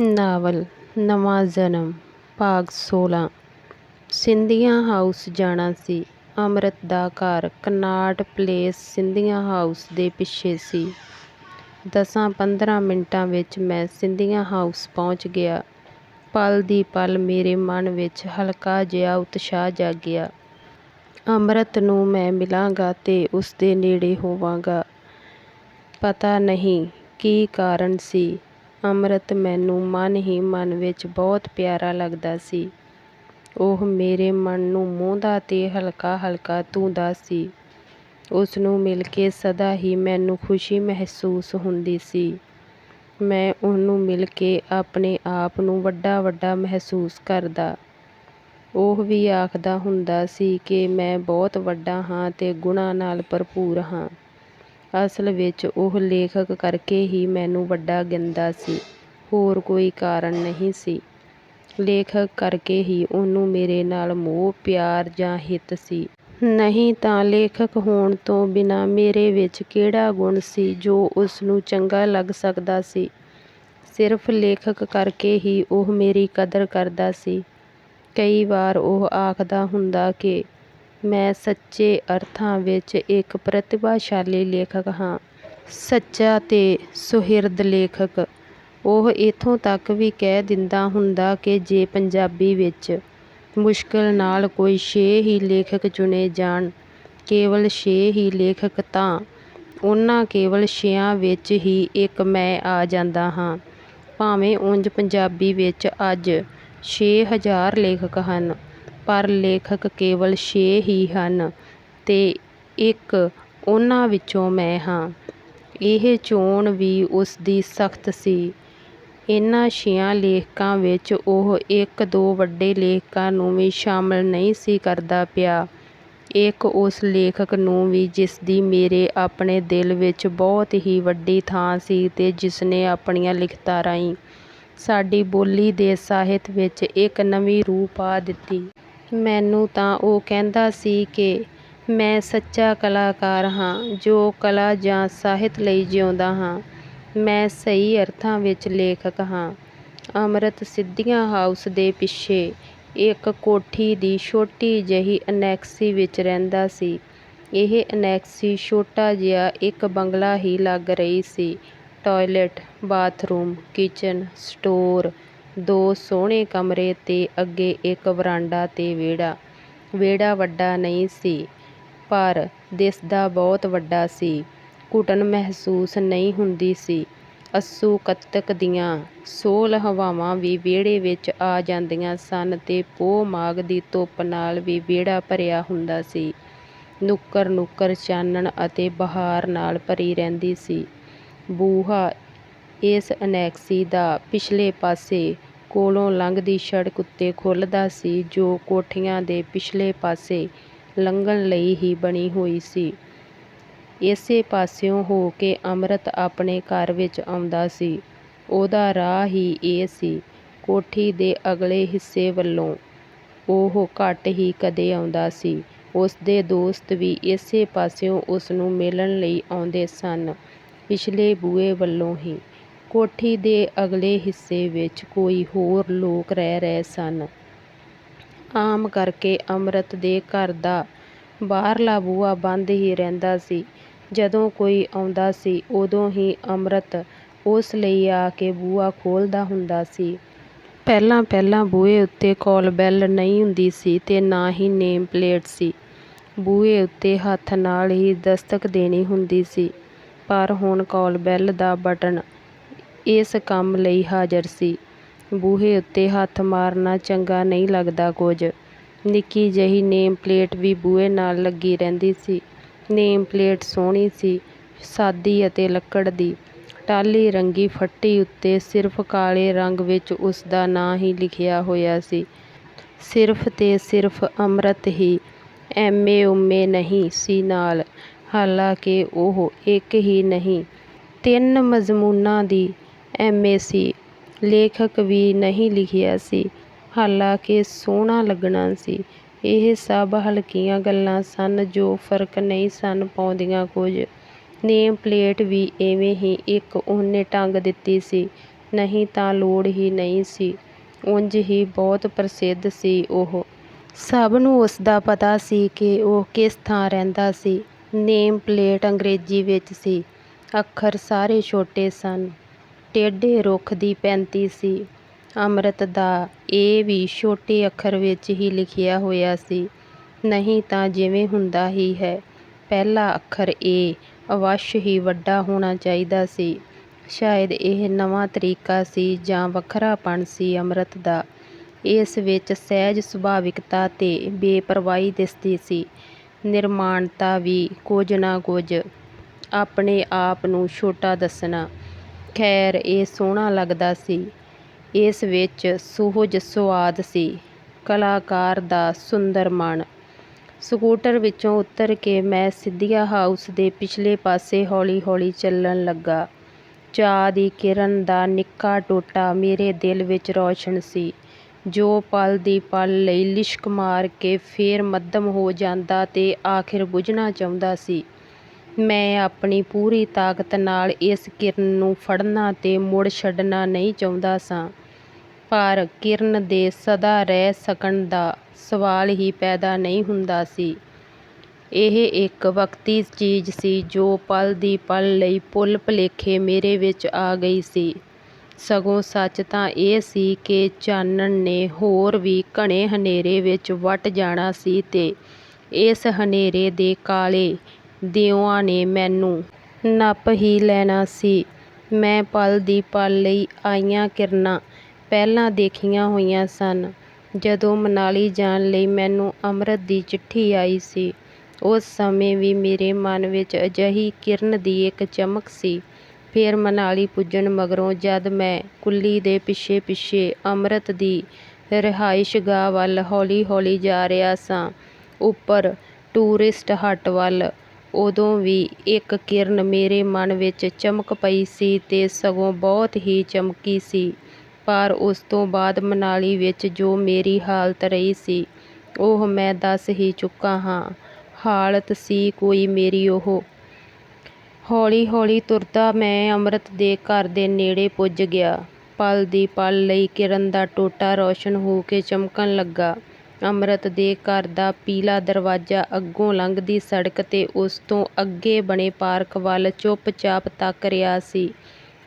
Novel, ਨਵਾਂ ਜਨਮ, ਭਾਗ 16 ਸਿੰਧੀਆ ਹਾਊਸ ਜਾਣਾ ਸੀ। ਅੰਮ੍ਰਿਤ ਦਾ ਘਰ ਕਨਾਟ ਪਲੇਸ ਸਿੰਧੀਆ ਹਾਊਸ ਦੇ ਪਿੱਛੇ ਸੀ। ਦਸਾਂ ਪੰਦਰਾਂ ਮਿੰਟਾਂ ਵਿੱਚ ਮੈਂ ਸਿੰਧੀਆ ਹਾਊਸ ਪਹੁੰਚ ਗਿਆ। ਪਲ ਦੀ ਪਲ ਮੇਰੇ ਮਨ ਵਿੱਚ ਹਲਕਾ ਜਿਹਾ ਉਤਸ਼ਾਹ ਜਾਗਿਆ। ਅੰਮ੍ਰਿਤ ਨੂੰ ਮੈਂ ਮਿਲਾਂਗਾ ਤੇ ਉਸਦੇ ਨੇੜੇ ਹੋਵਾਂਗਾ। ਪਤਾ ਨਹੀਂ ਕੀ ਕਾਰਨ ਸੀ। ਅੰਮ੍ਰਿਤ ਮੈਨੂੰ ਮਨ ਹੀ ਮਨ ਵਿੱਚ ਬਹੁਤ ਪਿਆਰਾ ਲੱਗਦਾ ਸੀ। ਉਹ ਮੇਰੇ ਮਨ ਨੂੰ ਮੋਹਦਾ ਤੇ ਹਲਕਾ ਹਲਕਾ ਧੂੰਦਾ ਸੀ। ਉਸਨੂੰ ਮਿਲ ਕੇ ਸਦਾ ਹੀ ਮੈਨੂੰ ਖੁਸ਼ੀ ਮਹਿਸੂਸ ਹੁੰਦੀ ਸੀ। ਮੈਂ ਉਹਨੂੰ ਮਿਲ ਕੇ ਆਪਣੇ ਆਪ ਨੂੰ ਵੱਡਾ ਵੱਡਾ ਮਹਿਸੂਸ ਕਰਦਾ। ਉਹ ਵੀ ਆਖਦਾ ਹੁੰਦਾ ਸੀ ਕਿ ਮੈਂ ਬਹੁਤ ਵੱਡਾ ਹਾਂ ਤੇ ਗੁਣਾਂ ਨਾਲ ਭਰਪੂਰ ਹਾਂ। ਅਸਲ ਵਿੱਚ ਉਹ ਲੇਖਕ ਕਰਕੇ ਹੀ ਮੈਨੂੰ ਵੱਡਾ ਗਿਣਦਾ ਸੀ। ਹੋਰ ਕੋਈ ਕਾਰਨ ਨਹੀਂ ਸੀ। ਲੇਖਕ ਕਰਕੇ ਹੀ ਉਹਨੂੰ ਮੇਰੇ ਨਾਲ ਮੋਹ, ਪਿਆਰ ਜਾਂ ਹਿੱਤ ਸੀ। ਨਹੀਂ ਤਾਂ ਲੇਖਕ ਹੋਣ ਤੋਂ ਬਿਨਾਂ ਮੇਰੇ ਵਿੱਚ ਕਿਹੜਾ ਗੁਣ ਸੀ ਜੋ ਉਸਨੂੰ ਚੰਗਾ ਲੱਗ ਸਕਦਾ ਸੀ? ਸਿਰਫ ਲੇਖਕ ਕਰਕੇ ਹੀ ਉਹ ਮੇਰੀ ਕਦਰ ਕਰਦਾ ਸੀ। ਕਈ ਵਾਰ ਉਹ ਆਖਦਾ ਹੁੰਦਾ ਕਿ ਮੈਂ ਸੱਚੇ ਅਰਥਾਂ ਵਿੱਚ ਇੱਕ ਪ੍ਰਤਿਭਾਸ਼ਾਲੀ ਲੇਖਕ ਹਾਂ। ਸੱਚਾ ਤੇ ਸੁਹਿਰਦ ਲੇਖਕ। ਉਹ ਇੱਥੋਂ ਤੱਕ ਵੀ ਕਹਿ ਦਿੰਦਾ ਹੁੰਦਾ ਕਿ ਜੇ ਪੰਜਾਬੀ ਵਿੱਚ ਮੁਸ਼ਕਲ ਨਾਲ ਕੋਈ ਛੇ ਹੀ ਲੇਖਕ ਚੁਣੇ ਜਾਣ, ਕੇਵਲ ਛੇ ਹੀ ਲੇਖਕ ਤਾਂ ਉਹਨਾਂ ਕੇਵਲ ਛਿਆਂ ਵਿੱਚ ਹੀ ਇੱਕ ਮੈਂ ਆ ਜਾਂਦਾ ਹਾਂ। ਭਾਵੇਂ ਉਂਝ ਪੰਜਾਬੀ ਵਿੱਚ ਅੱਜ ਛੇ ਹਜ਼ਾਰ ਲੇਖਕ ਹਨ। ਪਰ ਲੇਖਕ ਕੇਵਲ ਛੇ ਹੀ ਹਨ ਅਤੇ ਇੱਕ ਉਹਨਾਂ ਵਿੱਚੋਂ ਮੈਂ ਹਾਂ। ਇਹ ਚੋਣ ਵੀ ਉਸ ਦੀ ਸਖਤ ਸੀ। ਇਹਨਾਂ ਛਿਆਂ ਲੇਖਕਾਂ ਵਿੱਚ ਉਹ ਇੱਕ ਦੋ ਵੱਡੇ ਲੇਖਕਾਂ ਨੂੰ ਵੀ ਸ਼ਾਮਲ ਨਹੀਂ ਸੀ ਕਰਦਾ ਪਿਆ। ਇੱਕ ਉਸ ਲੇਖਕ ਨੂੰ ਵੀ ਜਿਸ ਦੀ ਮੇਰੇ ਆਪਣੇ ਦਿਲ ਵਿੱਚ ਬਹੁਤ ਹੀ ਵੱਡੀ ਥਾਂ ਸੀ ਤੇ ਜਿਸਨੇ ਆਪਣੀਆਂ ਲਿਖਤਾਂ ਰਾਹੀਂ ਸਾਡੀ ਬੋਲੀ ਦੇ ਸਾਹਿਤ ਵਿੱਚ ਇੱਕ ਨਵੀਂ ਰੂਹ ਪਾ ਦਿੱਤੀ। ਮੈਨੂੰ ਤਾਂ ਉਹ ਕਹਿੰਦਾ ਸੀ ਕਿ ਮੈਂ ਸੱਚਾ ਕਲਾਕਾਰ ਹਾਂ, ਜੋ ਕਲਾ ਜਾਂ ਸਾਹਿਤ ਲਈ ਜਿਉਂਦਾ ਹਾਂ। ਮੈਂ ਸਹੀ ਅਰਥਾਂ ਵਿੱਚ ਲੇਖਕ ਹਾਂ। ਅੰਮ੍ਰਿਤ ਸਿੰਧੀਆ ਹਾਊਸ ਦੇ ਪਿੱਛੇ ਇੱਕ ਕੋਠੀ ਦੀ ਛੋਟੀ ਜਿਹੀ ਅਨੈਕਸੀ ਵਿੱਚ ਰਹਿੰਦਾ ਸੀ। ਇਹ ਅਨੈਕਸੀ ਛੋਟਾ ਜਿਹਾ ਇੱਕ ਬੰਗਲਾ ਹੀ ਲੱਗ ਰਹੀ ਸੀ। ਟਾਇਲਟ, ਬਾਥਰੂਮ, ਕਿਚਨ, ਸਟੋਰ ਦੋ ਸੋਹਣੇ ਕਮਰੇ ਤੇ ਅੱਗੇ ਇੱਕ ਵਰਾਂਡਾ ਤੇ ਵਿਹੜਾ। ਵਿਹੜਾ ਵੱਡਾ ਨਹੀਂ ਸੀ, ਪਰ ਦਿਸਦਾ ਬਹੁਤ ਵੱਡਾ ਸੀ। ਘੁਟਨ ਮਹਿਸੂਸ ਨਹੀਂ ਹੁੰਦੀ ਸੀ। ਅੱਸੂ ਕੱਤਕ ਦੀਆਂ ਸੋਲ ਹਵਾਵਾਂ ਵੀ ਵਿਹੜੇ ਵਿੱਚ ਆ ਜਾਂਦੀਆਂ ਸਨ ਤੇ ਪੋਹ ਮਾਘ ਦੀ ਧੁੱਪ ਨਾਲ ਵੀ ਵਿਹੜਾ ਭਰਿਆ ਹੁੰਦਾ ਸੀ। ਨੁੱਕਰ ਨੁੱਕਰ ਚਾਨਣ ਅਤੇ ਬਹਾਰ ਨਾਲ ਭਰੀ ਰਹਿੰਦੀ ਸੀ। ਬੂਹਾ ਇਸ ਅਨੈਕਸੀ ਦਾ ਪਿਛਲੇ ਪਾਸੇ ਕੋਲੋਂ ਲੰਘਦੀ ਸੜਕ ਉੱਤੇ ਖੁੱਲ੍ਹਦਾ ਸੀ, ਜੋ ਕੋਠੀਆਂ ਦੇ ਪਿਛਲੇ ਪਾਸੇ ਲੰਘਣ ਲਈ ਹੀ ਬਣੀ ਹੋਈ ਸੀ। ਇਸੇ ਪਾਸਿਓਂ ਹੋ ਕੇ ਅੰਮ੍ਰਿਤ ਆਪਣੇ ਘਰ ਵਿੱਚ ਆਉਂਦਾ ਸੀ। ਉਹਦਾ ਰਾਹ ਹੀ ਇਹ ਸੀ, ਕੋਠੀ ਦੇ ਅਗਲੇ ਹਿੱਸੇ ਵੱਲੋਂ। ਉਹ ਘੱਟ ਹੀ ਕਦੇ ਆਉਂਦਾ ਸੀ। ਉਸਦੇ ਦੋਸਤ ਵੀ ਇਸੇ ਪਾਸਿਓਂ ਉਸ ਨੂੰ ਮਿਲਣ ਲਈ ਆਉਂਦੇ ਸਨ, ਪਿਛਲੇ ਬੂਹੇ ਵੱਲੋਂ ਹੀ। ਕੋਠੀ ਦੇ ਅਗਲੇ ਹਿੱਸੇ ਵਿੱਚ ਕੋਈ ਹੋਰ ਲੋਕ ਰਹਿ ਰਹੇ ਸਨ। ਆਮ ਕਰਕੇ ਅੰਮ੍ਰਿਤ ਦੇ ਘਰ ਦਾ ਬਾਹਰਲਾ ਬੂਹਾ ਬੰਦ ਹੀ ਰਹਿੰਦਾ ਸੀ। ਜਦੋਂ ਕੋਈ ਆਉਂਦਾ ਸੀ, ਉਦੋਂ ਹੀ ਅੰਮ੍ਰਿਤ ਉਸ ਲਈ ਆ ਕੇ ਬੂਹਾ ਖੋਲ੍ਹਦਾ ਹੁੰਦਾ ਸੀ। ਪਹਿਲਾਂ ਪਹਿਲਾਂ ਬੂਹੇ ਉੱਤੇ ਕਾਲ ਬੈੱਲ ਨਹੀਂ ਹੁੰਦੀ ਸੀ ਤੇ ਨਾ ਹੀ ਨੇਮ ਪਲੇਟ ਸੀ। ਬੂਹੇ ਉੱਤੇ ਹੱਥ ਨਾਲ ਹੀ ਦਸਤਕ ਦੇਣੀ ਹੁੰਦੀ ਸੀ, ਪਰ ਹੁਣ ਕਾਲ ਬੈੱਲ ਦਾ ਬਟਨ ਇਸ ਕੰਮ ਲਈ ਹਾਜ਼ਰ ਸੀ। ਬੂਹੇ ਉੱਤੇ ਹੱਥ ਮਾਰਨਾ ਚੰਗਾ ਨਹੀਂ ਲੱਗਦਾ ਕੁਝ। ਨਿੱਕੀ ਜਿਹੀ ਨੇਮ ਪਲੇਟ ਵੀ ਬੂਹੇ ਨਾਲ ਲੱਗੀ ਰਹਿੰਦੀ ਸੀ। ਨੇਮ ਪਲੇਟ ਸੋਹਣੀ ਸੀ, ਸਾਦੀ ਅਤੇ ਲੱਕੜ ਦੀ। ਟਾਹਲੀ ਰੰਗੀ ਫੱਟੀ ਉੱਤੇ ਸਿਰਫ ਕਾਲੇ ਰੰਗ ਵਿੱਚ ਉਸਦਾ ਨਾਂ ਹੀ ਲਿਖਿਆ ਹੋਇਆ ਸੀ। ਸਿਰਫ ਤੇ ਸਿਰਫ ਅੰਮ੍ਰਿਤ ਹੀ ਐਮਏ ਉਮੇ ਨਹੀਂ ਸੀ ਨਾਲ। ਹਾਲਾਂਕਿ ਉਹ ਇੱਕ ਹੀ ਨਹੀਂ, ਤਿੰਨ ਮਜ਼ਮੂਨਾਂ ਦੀ ਐਮਏ ਸੀ। ਲੇਖਕ ਵੀ ਨਹੀਂ ਲਿਖਿਆ ਸੀ। ਹਾਲਾਂਕਿ ਸੋਹਣਾ ਲੱਗਣਾ ਸੀ। ਇਹ ਸਭ ਹਲਕੀਆਂ ਗੱਲਾਂ ਸਨ ਜੋ ਫ਼ਰਕ ਨਹੀਂ ਸਨ ਪਾਉਂਦੀਆਂ ਕੁਝ। ਨੇਮ ਪਲੇਟ ਵੀ ਇਵੇਂ ਹੀ ਇੱਕ ਉਹਨੇ ਟੰਗ ਦਿੱਤੀ ਸੀ। ਨਹੀਂ ਤਾਂ ਲੋੜ ਹੀ ਨਹੀਂ ਸੀ। ਉਂਝ ਹੀ ਬਹੁਤ ਪ੍ਰਸਿੱਧ ਸੀ ਉਹ। ਸਭ ਨੂੰ ਉਸਦਾ ਪਤਾ ਸੀ ਕਿ ਉਹ ਕਿਸ ਥਾਂ ਰਹਿੰਦਾ ਸੀ। ਨੇਮ ਪਲੇਟ ਅੰਗਰੇਜ਼ੀ ਵਿੱਚ ਸੀ। ਅੱਖਰ ਸਾਰੇ ਛੋਟੇ ਸਨ। ਟੇਢੇ ਰੁੱਖ ਦੀ ਪੈਂਤੀ ਸੀ। ਅੰਮ੍ਰਿਤ ਦਾ ਇਹ ਵੀ ਛੋਟੇ ਅੱਖਰ ਵਿੱਚ ਹੀ ਲਿਖਿਆ ਹੋਇਆ ਸੀ। ਨਹੀਂ ਤਾਂ ਜਿਵੇਂ ਹੁੰਦਾ ਹੀ ਹੈ। ਪਹਿਲਾ ਅੱਖਰ ਏ, ਅਵੱਸ਼ ਹੀ ਵੱਡਾ ਹੋਣਾ ਚਾਹੀਦਾ ਸੀ। ਸ਼ਾਇਦ ਇਹ ਨਵਾਂ ਤਰੀਕਾ ਸੀ ਜਾਂ ਵੱਖਰਾਪਣ ਸੀ ਅੰਮ੍ਰਿਤ ਦਾ। ਇਸ ਵਿੱਚ ਸਹਿਜ ਸੁਭਾਵਿਕਤਾ ਤੇ ਬੇਪਰਵਾਹੀ ਦਿਸਦੀ ਸੀ। ਨਿਰਮਾਣਤਾ ਵੀ ਕੁਝ ਨਾ ਕੁਝ ਆਪਣੇ ਆਪ ਨੂੰ ਛੋਟਾ ਦੱਸਣਾ। ਖੈਰ ਇਹ ਸੋਹਣਾ ਲੱਗਦਾ ਸੀ। ਇਸ ਵਿੱਚ ਸੁਹਜ ਸੁਆਦ ਸੀ। ਕਲਾਕਾਰ ਦਾ ਸੁੰਦਰ ਮਨ। ਸਕੂਟਰ ਵਿੱਚੋਂ ਉਤਰ ਕੇ ਮੈਂ ਸਿੱਧੀਆ ਹਾਊਸ ਦੇ ਪਿਛਲੇ ਪਾਸੇ ਹੌਲੀ-ਹੌਲੀ ਚੱਲਣ ਲੱਗਾ। ਚਾਹ ਦੀ ਕਿਰਨ ਦਾ ਨਿੱਕਾ ਟੋਟਾ ਮੇਰੇ ਦਿਲ ਵਿੱਚ ਰੌਸ਼ਨ ਸੀ। ਜੋ ਪਲ ਦੀ ਪਲ ਲਈ ਲਿਸ਼ਕ ਮਾਰ ਕੇ ਫੇਰ ਮੱਧਮ ਹੋ ਜਾਂਦਾ ਤੇ ਆਖਿਰ ਬੁਝਣਾ ਚਾਹੁੰਦਾ ਸੀ। ਮੈਂ ਆਪਣੀ ਪੂਰੀ ਤਾਕਤ ਨਾਲ ਇਸ ਕਿਰਨ ਨੂੰ ਫੜਨਾ ਤੇ ਮੁੜ ਛੱਡਣਾ ਨਹੀਂ ਚਾਹੁੰਦਾ ਸਾਂ। ਪਰ ਕਿਰਨ ਦੇ ਸਦਾ ਰਹਿ ਸਕਣ ਦਾ ਸਵਾਲ ਹੀ ਪੈਦਾ ਨਹੀਂ ਹੁੰਦਾ ਸੀ। ਇਹ ਇੱਕ ਵਕਤੀ ਚੀਜ਼ ਸੀ ਜੋ ਪਲ ਦੀ ਪਲ ਲਈ ਭੁੱਲ ਭੁਲੇਖੇ ਮੇਰੇ ਵਿੱਚ ਆ ਗਈ ਸੀ। ਸਗੋਂ ਸੱਚ ਤਾਂ ਇਹ ਸੀ ਕਿ ਚਾਨਣ ਨੇ ਹੋਰ ਵੀ ਘਣੇ ਹਨੇਰੇ ਵਿੱਚ ਵੱਟ ਜਾਣਾ ਸੀ ਤੇ ਇਸ ਹਨੇਰੇ ਦੇ ਕਾਲੇ ਦਿਓਆਂ ਨੇ ਮੈਨੂੰ। ਨੱਪ ਹੀ ਲੈਣਾ ਸੀ। ਮੈਂ ਪਲ ਦੀ ਪਲ ਲਈ ਆਈਆਂ ਕਿਰਨਾਂ ਪਹਿਲਾਂ ਦੇਖੀਆਂ ਹੋਈਆਂ ਸਨ। ਜਦੋਂ ਮਨਾਲੀ ਜਾਣ ਲਈ ਮੈਨੂੰ ਅੰਮ੍ਰਿਤ ਦੀ ਚਿੱਠੀ ਆਈ ਸੀ, ਉਸ ਸਮੇਂ ਵੀ ਮੇਰੇ ਮਨ ਵਿੱਚ ਅਜਿਹੀ ਕਿਰਨ ਦੀ ਇੱਕ ਚਮਕ ਸੀ। ਫੇਰ ਮਨਾਲੀ ਪੁੱਜਣ ਮਗਰੋਂ ਜਦ ਮੈਂ ਕੁੱਲੀ ਦੇ ਪਿੱਛੇ-ਪਿੱਛੇ ਅੰਮ੍ਰਿਤ ਦੀ ਰਿਹਾਇਸ਼ਗਾਹ ਵੱਲ ਹੌਲੀ-ਹੌਲੀ ਜਾ ਰਿਹਾ ਸਾਂ, ਉੱਪਰ ਟੂਰਿਸਟ ਹੱਟ ਵੱਲ ਉਦੋਂ ਵੀ ਇੱਕ ਕਿਰਨ ਮੇਰੇ ਮਨ ਵਿੱਚ ਚਮਕ ਪਈ ਸੀ ਤੇ ਸਗੋਂ ਬਹੁਤ ਹੀ ਚਮਕੀ ਸੀ। ਪਰ ਉਸ ਤੋਂ ਬਾਅਦ ਮਨਾਲੀ ਵਿੱਚ ਜੋ ਮੇਰੀ ਹਾਲਤ ਰਹੀ ਸੀ, ਉਹ ਮੈਂ ਦੱਸ ਹੀ ਚੁੱਕਾ ਹਾਂ। ਹਾਲਤ ਸੀ ਕੋਈ ਮੇਰੀ ਉਹ। ਹੌਲੀ-ਹੌਲੀ ਤੁਰਦਾ ਮੈਂ ਅੰਮ੍ਰਿਤ ਦੇ ਘਰ ਦੇ ਨੇੜੇ ਪੁੱਜ ਗਿਆ। ਪਲ ਦੀ ਪਲ ਲਈ ਕਿਰਨ ਦਾ ਟੋਟਾ ਰੌਸ਼ਨ ਹੋ ਕੇ ਚਮਕਣ ਲੱਗਾ। ਅੰਮ੍ਰਿਤ ਦੇ ਘਰ ਦਾ ਪੀਲਾ ਦਰਵਾਜ਼ਾ ਅੱਗੋਂ ਲੰਘਦੀ ਸੜਕ ਤੇ ਉਸ ਤੋਂ ਅੱਗੇ ਬਣੇ ਪਾਰਕ ਵੱਲ ਚੁੱਪ-ਚਾਪ ਤੱਕ ਰਿਹਾ ਸੀ,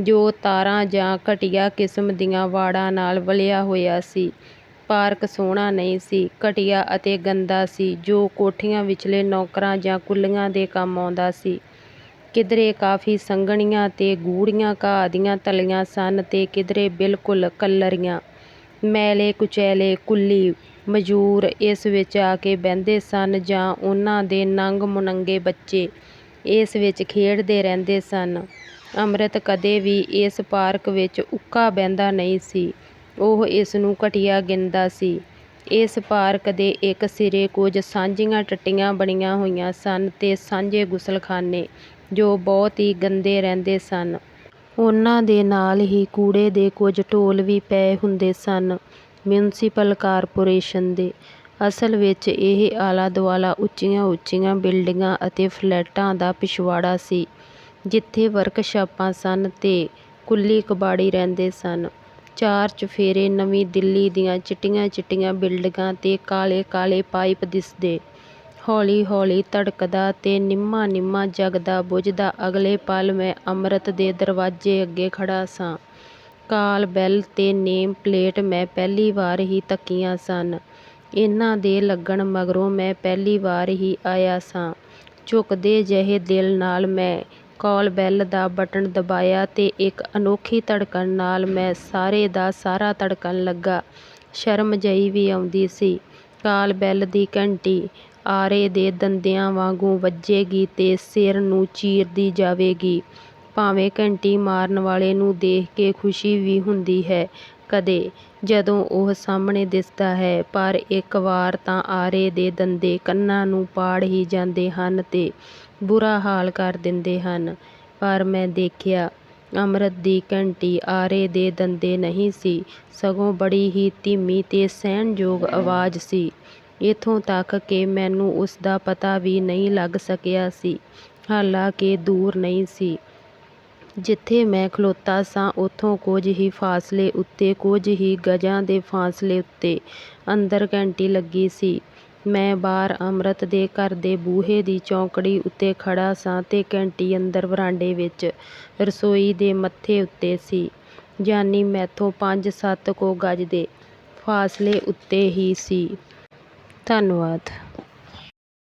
ਜੋ ਤਾਰਾਂ ਜਾਂ ਘਟੀਆ ਕਿਸਮ ਦੀਆਂ ਵਾੜਾਂ ਨਾਲ ਵਲਿਆ ਹੋਇਆ ਸੀ। ਪਾਰਕ ਸੋਹਣਾ ਨਹੀਂ ਸੀ, ਘਟੀਆ ਅਤੇ ਗੰਦਾ ਸੀ, ਜੋ ਕੋਠੀਆਂ ਵਿਚਲੇ ਨੌਕਰਾਂ ਜਾਂ ਕੁੱਲੀਆਂ ਦੇ ਕੰਮ ਆਉਂਦਾ ਸੀ। ਕਿਧਰੇ ਕਾਫੀ ਸੰਘਣੀਆਂ ਤੇ ਗੂੜ੍ਹੀਆਂ ਘਾਹ ਦੀਆਂ ਤਲੀਆਂ ਸਨ ਤੇ ਕਿਧਰੇ ਬਿਲਕੁਲ ਕੱਲਰੀਆਂ। ਮੈਲੇ ਕੁਚੈਲੇ ਕੁੱਲੀ ਮਜ਼ਦੂਰ ਇਸ ਵਿੱਚ ਆ ਕੇ ਬਹਿੰਦੇ ਸਨ ਜਾਂ ਉਨ੍ਹਾਂ ਦੇ ਨੰਗ-ਮੁਨੰਗੇ ਬੱਚੇ ਇਸ ਵਿੱਚ ਖੇਡਦੇ ਰਹਿੰਦੇ ਸਨ। ਅੰਮ੍ਰਿਤ ਕਦੇ ਵੀ ਇਸ ਪਾਰਕ ਵਿੱਚ ਉੱਕਾ ਬਹਿੰਦਾ ਨਹੀਂ ਸੀ। ਉਹ ਇਸ ਨੂੰ ਘਟੀਆ ਗਿਣਦਾ ਸੀ। ਇਸ ਪਾਰਕ ਦੇ ਇੱਕ ਸਿਰੇ ਕੁਝ ਸਾਂਝੀਆਂ ਟੱਟੀਆਂ ਬਣੀਆਂ ਹੋਈਆਂ ਸਨ ਤੇ ਸਾਂਝੇ ਗੁਸਲਖਾਨੇ ਜੋ ਬਹੁਤ ਹੀ ਗੰਦੇ ਰਹਿੰਦੇ ਸਨ। ਉਨ੍ਹਾਂ ਦੇ ਨਾਲ ਹੀ ਕੂੜੇ ਦੇ ਕੁਝ ਢੋਲ ਵੀ ਪਏ ਹੁੰਦੇ ਸਨ। ਮਿਊਨਸਿਪਲ ਕਾਰਪੋਰੇਸ਼ਨ ਦੇ। ਅਸਲ ਵਿੱਚ ਇਹ ਆਲਾ-ਦੁਆਲਾ ਉੱਚੀਆਂ-ਉੱਚੀਆਂ ਬਿਲਡਿੰਗਾਂ ਅਤੇ ਫਲੈਟਾਂ ਦਾ ਪਿਛਵਾੜਾ ਸੀ, ਜਿੱਥੇ ਵਰਕਸ਼ਾਪਾਂ ਸਨ ਤੇ ਕੁੱਲੀ ਕਬਾੜੀ ਰਹਿੰਦੇ ਸਨ। ਚਾਰ ਚੁਫੇਰੇ ਨਵੀਂ ਦਿੱਲੀ ਦੀਆਂ ਚਿੱਟੀਆਂ-ਚਿੱਟੀਆਂ ਬਿਲਡਿੰਗਾਂ ਤੇ ਕਾਲੇ-ਕਾਲੇ ਪਾਈਪ ਦਿਸਦੇ। ਹੌਲੀ-ਹੌਲੀ ਧੜਕਦਾ ਤੇ ਨਿੰਮਾ-ਨਿੰਮਾ ਜਗਦਾ ਬੁਝਦਾ ਅਗਲੇ ਪਲ ਮੈਂ ਅੰਮ੍ਰਿਤ ਦੇ ਦਰਵਾਜ਼ੇ ਅੱਗੇ ਖੜ੍ਹਾ ਸਾਂ। ਕਾਲ ਬੈਲ ਤੇ ਨੇਮ ਪਲੇਟ ਮੈਂ ਪਹਿਲੀ ਵਾਰ ਹੀ ਤੱਕੀਆਂ ਸਨ। ਇਹਨਾਂ ਦੇ ਲੱਗਣ ਮਗਰੋਂ ਮੈਂ ਪਹਿਲੀ ਵਾਰ ਹੀ ਆਇਆ ਸਾਂ। ਝੁਕਦੇ ਜਿਹੇ ਦਿਲ ਨਾਲ ਮੈਂ ਕਾਲ ਬੈਲ ਦਾ ਬਟਨ ਦਬਾਇਆ ਤੇ ਇੱਕ ਅਨੋਖੀ ਧੜਕਣ ਨਾਲ ਮੈਂ ਸਾਰੇ ਦਾ ਸਾਰਾ ਧੜਕਣ ਲੱਗਾ। ਸ਼ਰਮ ਜਿਹੀ ਵੀ ਆਉਂਦੀ ਸੀ। ਕਾਲ ਬੈਲ ਦੀ ਘੰਟੀ ਆਰੇ ਦੇ ਦੰਦਿਆਂ ਵਾਂਗੂੰ ਵੱਜੇਗੀ ਤੇ ਸਿਰ ਨੂੰ ਚੀਰਦੀ ਜਾਵੇਗੀ। ਭਾਵੇਂ ਘੰਟੀ ਮਾਰਨ ਵਾਲੇ ਨੂੰ ਦੇਖ ਕੇ ਖੁਸ਼ੀ ਵੀ ਹੁੰਦੀ ਹੈ ਕਦੇ, ਜਦੋਂ ਉਹ ਸਾਹਮਣੇ ਦਿਸਦਾ ਹੈ, ਪਰ ਇੱਕ ਵਾਰ ਤਾਂ ਆਰੇ ਦੇ ਦੰਦੇ ਕੰਨਾਂ ਨੂੰ ਪਾੜ ਹੀ ਜਾਂਦੇ ਹਨ ਤੇ ਬੁਰਾ ਹਾਲ ਕਰ ਦਿੰਦੇ ਹਨ। ਪਰ ਮੈਂ ਦੇਖਿਆ, ਅੰਮ੍ਰਿਤ ਦੀ ਘੰਟੀ ਆਰੇ ਦੇ ਦੰਦੇ ਨਹੀਂ ਸੀ, ਸਗੋਂ ਬੜੀ ਹੀ ਧੀਮੀ ਤੇ ਸਹਿਣਯੋਗ ਆਵਾਜ਼ ਸੀ। ਇੱਥੋਂ ਤੱਕ ਕਿ ਮੈਨੂੰ ਉਸਦਾ ਪਤਾ ਵੀ ਨਹੀਂ ਲੱਗ ਸਕਿਆ ਸੀ, ਹਾਲਾਂਕਿ ਦੂਰ ਨਹੀਂ ਸੀ। ਜਿੱਥੇ ਮੈਂ ਖਲੋਤਾ ਸਾਂ ਉੱਥੋਂ ਕੁਝ ਹੀ ਫਾਸਲੇ ਉੱਤੇ ਕੁਝ ਹੀ ਗਜ਼ਾਂ ਦੇ ਫਾਸਲੇ ਉੱਤੇ ਅੰਦਰ ਘੰਟੀ ਲੱਗੀ ਸੀ। ਮੈਂ ਬਾਹਰ ਅੰਮ੍ਰਿਤ ਦੇ ਘਰ ਦੇ ਬੂਹੇ ਦੀ ਚੌਂਕੜੀ ਉੱਤੇ ਖੜ੍ਹਾ ਸਾਂ ਤੇ ਘੰਟੀ ਅੰਦਰ ਵਰਾਂਡੇ ਵਿੱਚ ਰਸੋਈ ਦੇ ਮੱਥੇ ਉੱਤੇ ਸੀ, ਯਾਨੀ ਮੈਥੋਂ ਪੰਜ-ਸੱਤ ਕੁ ਗਜ਼ ਦੇ ਫਾਸਲੇ ਉੱਤੇ ਹੀ ਸੀ। ਧੰਨਵਾਦ।